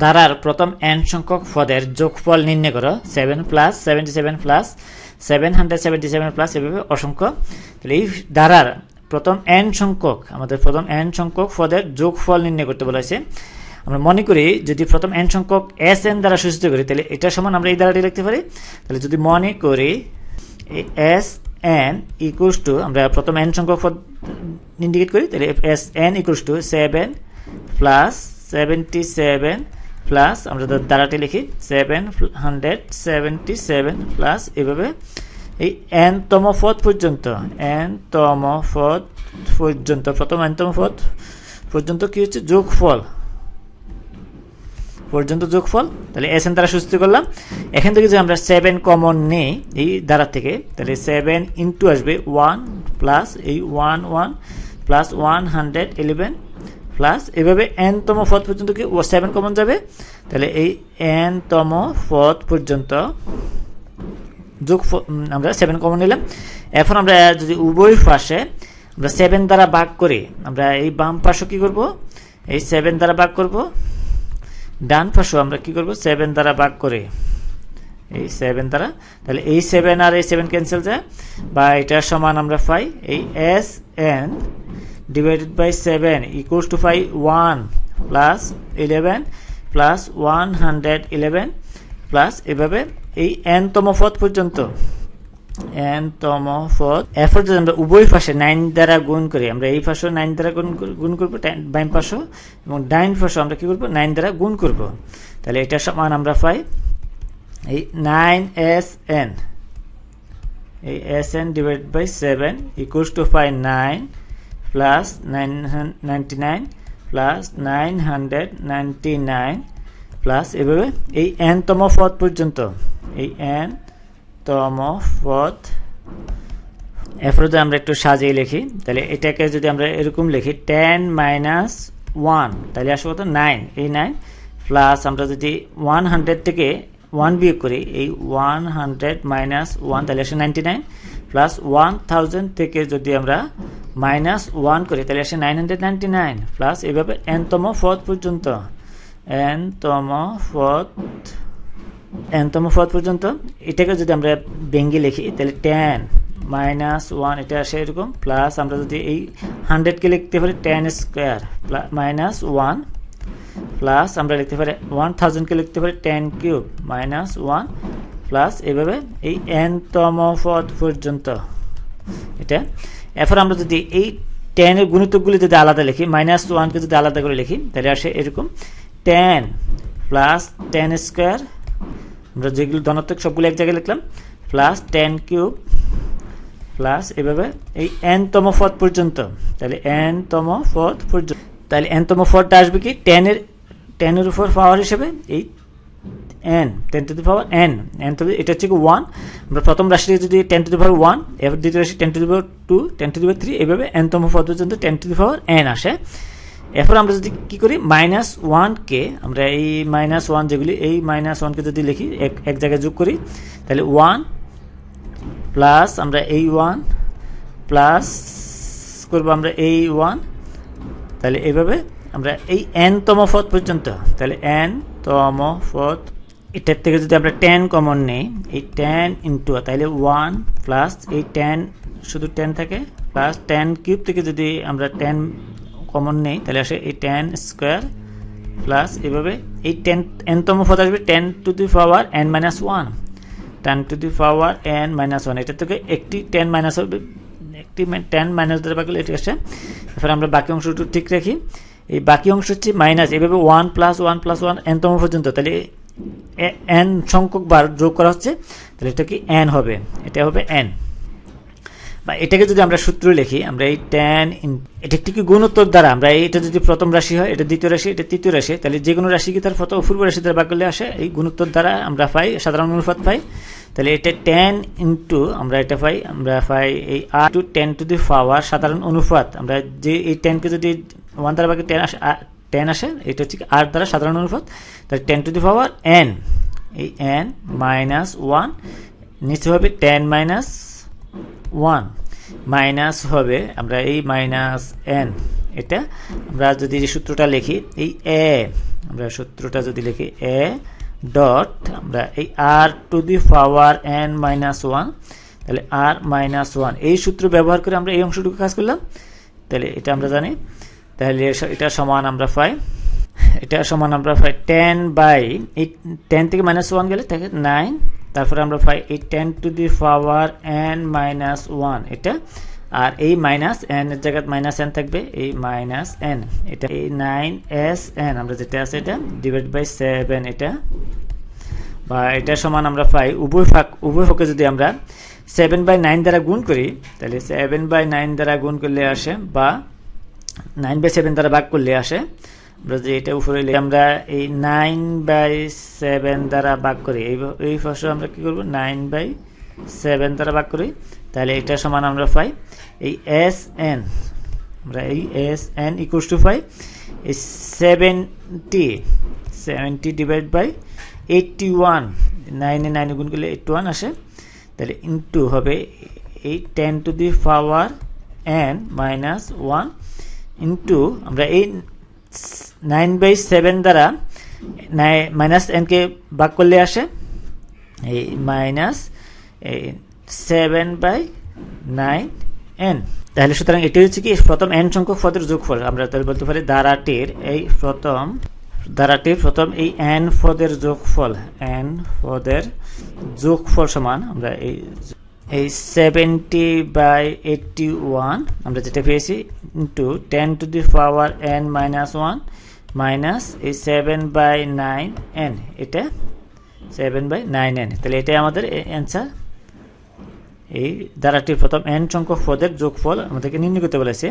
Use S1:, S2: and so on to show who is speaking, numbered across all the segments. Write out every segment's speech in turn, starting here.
S1: ধারার প্রথম এন সংখ্যক পদের যোগফল নির্ণয় করো seven plus seventy seven plus seven hundred seventy seven plus এভাবে অসংখ্য। তাহলে এই ধারার প্রথম এন সংখ্যক, আমাদের প্রথম এন সংখ্যক পদের যোগফল নির্ণয় করতে বলা হয়েছে। আমরা মনে করি যদি প্রথম এন সংখ্যক এস এন দ্বারা সূচিত করি, তাহলে এটা সমান আমরা এই দ্বারাটি লিখতে পারি। তাহলে যদি মনে করি এস এন ইকুয়ালস টু আমরা প্রথম এন সংখ্যক পদ ইন্ডিকেট করি, তাহলে S N equals to seven plus seventy seven plus আমরা দ্বারাটি লিখি seven hundred seventy seven plus এভাবে, এই এন তম পদ পর্যন্ত এন তম পদ পর্যন্ত, প্রথম এন তম পদ পর্যন্ত কি হচ্ছে? যোগফল। পর্যন্ত যোগফল, তাহলে এস এন দ্বারা সুস্থ করলাম। এখান থেকে যদি আমরা সেভেন কমন নেই, এই দ্বারা থেকে, তাহলে সেভেন ইন্টু আসবে ওয়ান প্লাস এই one one plus one hundred eleven plus এভাবে এন তম পদ পর্যন্ত কি ও সেভেন কমন যাবে? তাহলে এই এন তম পদ পর্যন্ত যোগ আমরা সেভেন কমন নিলাম। এখন আমরা যদি উভয় পাশে আমরা সেভেন দ্বারা ভাগ করি, আমরা এই বাম পাশে কি করব? এই সেভেন দ্বারা ভাগ করব। ডান পাশে আমরা কি করব? সেভেন দ্বারা ভাগ করে এই সেভেন দ্বারা। তাহলে এই সেভেন আর এই সেভেন ক্যান্সেল যায়। বা এটার সমান আমরা পাই এই S N divided by seven equals to pi one plus eleven plus one hundred eleven plus এভাবে এই এন তম পদ পর্যন্ত। এন তম পদ এরপর যদি আমরা উভয় পাশে নাইন দ্বারা গুণ করি। আমরা এই পাশেও নাইন দ্বারা গুণ গুণ করব বাইম পাশেও, এবং ডাইন পাশেও আমরা কি করব? নাইন দ্বারা গুণ করব। তাহলে এটা সমান আমরা পাই এই নাইন এস এন এই S N divide by seven equals to pi nine ninety nine plus nine hundred ninety nine plus এভাবে এই এন তম পদ পর্যন্ত, এই এন তম পদ। এরপরে যদি আমরা একটু সাজিয়ে লিখি, তাহলে এটাকে যদি আমরা এরকম লিখি টেন মাইনাস ওয়ান তাহলে আসবে কত নাইন এই নাইন প্লাস আমরা যদি ওয়ান হান্ড্রেড থেকে ওয়ান বিয়োগ করি, এই ওয়ান হান্ড্রেড মাইনাস ওয়ান তাহলে আসে ninety nine plus one thousand থেকে যদি আমরা মাইনাস ওয়ান করি, তাহলে আসে nine hundred ninety nine plus এভাবে এনতম পদ পর্যন্ত। এনতম পদ এনতম পদ পর্যন্ত। এটাকে যদি আমরা বেঙ্গি লিখি, তাহলে টেন মাইনাস ওয়ান এটা আসে এরকম প্লাস আমরা যদি এই হান্ড্রেডকে লিখতে পারি ten square minus one plus আমরা লিখতে পারি ওয়ান থাউজেন্ডকে লিখতে পারি ten cube minus one plus এভাবে এই এনতম পদ পর্যন্ত। এটা? এরপর আমরা যদি এই টেনের গুণিতকগুলি যদি আলাদা লিখি মাইনাস ওয়ানকে যদি আলাদা করে লিখি, তাহলে আসে এরকম। টেন প্লাস টেন স্কোয়ার আমরা যেগুলো ধনাত্মক সবগুলো এক জায়গায় লিখলাম প্লাস টেন কিউব প্লাস এভাবে এই এনতম পদ পর্যন্ত। তাহলে এনতম পদ পর্যন্ত। তাহলে এনতম পদটা আসবে কি? টেনের টেনের উপর পাওয়ার হিসেবে এই N ten to the power N N to এটা হচ্ছে ওয়ান আমরা প্রথম রাশিটি যদি ten to the power one এবার দ্বিতীয় রাশি ten to the power two ten to the power three এভাবে এনতম পদ পর্যন্ত ten to the power N আসে। এরপর আমরা যদি কি করি মাইনাস ওয়ানকে আমরা এই মাইনাস ওয়ান যেগুলি, এই মাইনাস ওয়ানকে যদি লিখি, এক এক জায়গায় যোগ করি, তাহলে ওয়ান প্লাস আমরা এই ওয়ান প্লাস করব আমরা এই ওয়ান তাহলে এইভাবে আমরা এই এন তম পদ পর্যন্ত, তাহলে এন তম পদ এটার থেকে যদি আমরা টেন কমন নেই, এই টেন ইন্টু তাহলে ওয়ান প্লাস এই টেন শুধু টেন থাকে প্লাস টেন কিউব থেকে যদি আমরা টেন কমন নেই, তাহলে আসে এই টেন স্কোয়ার প্লাস এভাবে, এই টেন এনতম পদ আসবে ten to the power N minus one ten to the power N minus one এটা থেকে একটি টেন মাইনাস হবে, একটি টেন মাইনাস ধরে বাকি এটি আসে এরপর আমরা বাকি অংশটুকু ঠিক রাখি, এই বাকি অংশ হচ্ছে মাইনাস এভাবে one plus one plus one এনতম পর্যন্ত, তাহলে এন সংখ্যক বার যোগ করা হচ্ছে, তাহলে এটা কি এন হবে? এটা হবে এন বা এটাকে যদি আমরা সূত্র লিখি, আমরা এই টেন এটা একটি কি গুণোত্তর দ্বারা, আমরা এটা যদি প্রথম রাশি হয়, এটা দ্বিতীয় রাশি, এটা তৃতীয় রাশি, তাহলে যে কোনো রাশি কি তার প্রথম পূর্ব রাশি দ্বারা ভাগ আসে? এই গুণোত্তর দ্বারা আমরা পাই, সাধারণ অনুপাত পাই। তাহলে এটা টেন ইন্টু আমরা এটা পাই, আমরা পাই এই R to ten to the power সাধারণ অনুপাত। আমরা যে এই টেনকে যদি ওয়ান দ্বারা ভাগে টেন আসে টেন আসে, এটা হচ্ছে আর দ্বারা সাধারণ অনুপাত। তাহলে ten to the power N এই এন মাইনাস ওয়ান নিচে হবে টেন মাইনাস ওয়ান মাইনাস হবে আমরা এই মাইনাস এন এটা আমরা যদি সূত্রটা লিখি, এই এ আমরা সূত্রটা যদি লিখি এ ডট আমরা এই R to the power N minus one তাহলে আর মাইনাস ওয়ান এই সূত্র ব্যবহার করে আমরা এই অংশটুকু কাজ করলাম। তাহলে এটা আমরা জানি তাহলে এটা সমান আমরা পাই, এটা সমান আমরা পাই টেন বাই এই টেন থেকে মাইনাস ওয়ান গেলে থাকে নাইন তারপরে আমরা পাই এই ten to the power N minus one এটা? আর এই মাইনাস এন এর জায়গায় মাইনাস এন থাকবে, এই মাইনাস এন এটা এই নাইন এস এন আমরা যেটা আছে এটা ডিভাইড বাই সেভেন এটা? বা এটা সমান আমরা পাই উভয় ফাঁক উভয় ফাঁকে যদি আমরা সেভেন বাই নাইন দ্বারা গুণ করি, তাহলে সেভেন বাই নাইন দ্বারা গুণ করলে আসে বা নাইন বাই সেভেন দ্বারা ভাগ করলে আসে। যে এটা উপরে আমরা এই নাইন বাই সেভেন দ্বারা ভাগ করি। এই এই পাশে আমরা কি করব? নাইন বাই সেভেন দ্বারা ভাগ করি। তাহলে এটা সমান আমরা পাই। এই এস এন আমরা এই এস এন ইকুয়াল টু পাই এই seventy seventy divide by eighty one নাইনে নাইনে গুণ করলে এইটটি ওয়ান আসে। তাহলে ইন্টু হবে এই ten to the power N minus one into আমরা এই নাইন বাই সেভেন দ্বারা মাইনাস এনকে ভাগ করলে আসে, এই মাইনাস এই সেভেন বাই নাইন এন তাহলে সুতরাং এটি হচ্ছে কি, প্রথম এন সংখ্যক পদের যোগফল। আমরা তাহলে বলতে পারি দ্বারাটির এই প্রথম দ্বারাটির প্রথম এই এন পদের যোগফল এন পদের যোগফল সমান, আমরা এই এই সেভেন্টি বাই এইটটি ওয়ান আমরা যেটা পেয়েছি into ten to the power N minus one minus এই সেভেন বাই নাইন এন এটা সেভেন বাই নাইন এন তাহলে এটাই আমাদের অ্যান্সার এই দ্বারাটির প্রথম এন সংখ্যক পদের যোগফল আমাদেরকে নির্ণয় করতে বলেছে,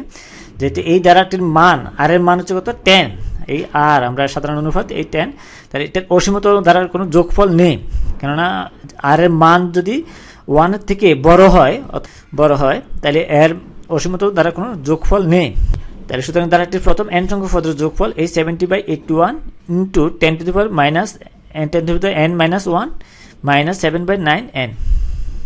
S1: যেহেতু এই দ্বারাটির মান আর এর মান হচ্ছে কত? টেন এই আর আমরা সাধারণ অনুপাত, এই টেন তাহলে এটার অসীমত দ্বারার কোনো যোগফল নেই, কেননা আর এর মান যদি ওয়ানের থেকে বড় হয় বড় হয়, তাহলে এর অসীমত দ্বারা কোনো যোগফল নেই। তাহলে সুতরাং দ্বারাটির প্রথম এন সংখ্যক পদের যোগফল এই seventy by eighty one into ten to the power minus ten to the N minus one minus seven by nine N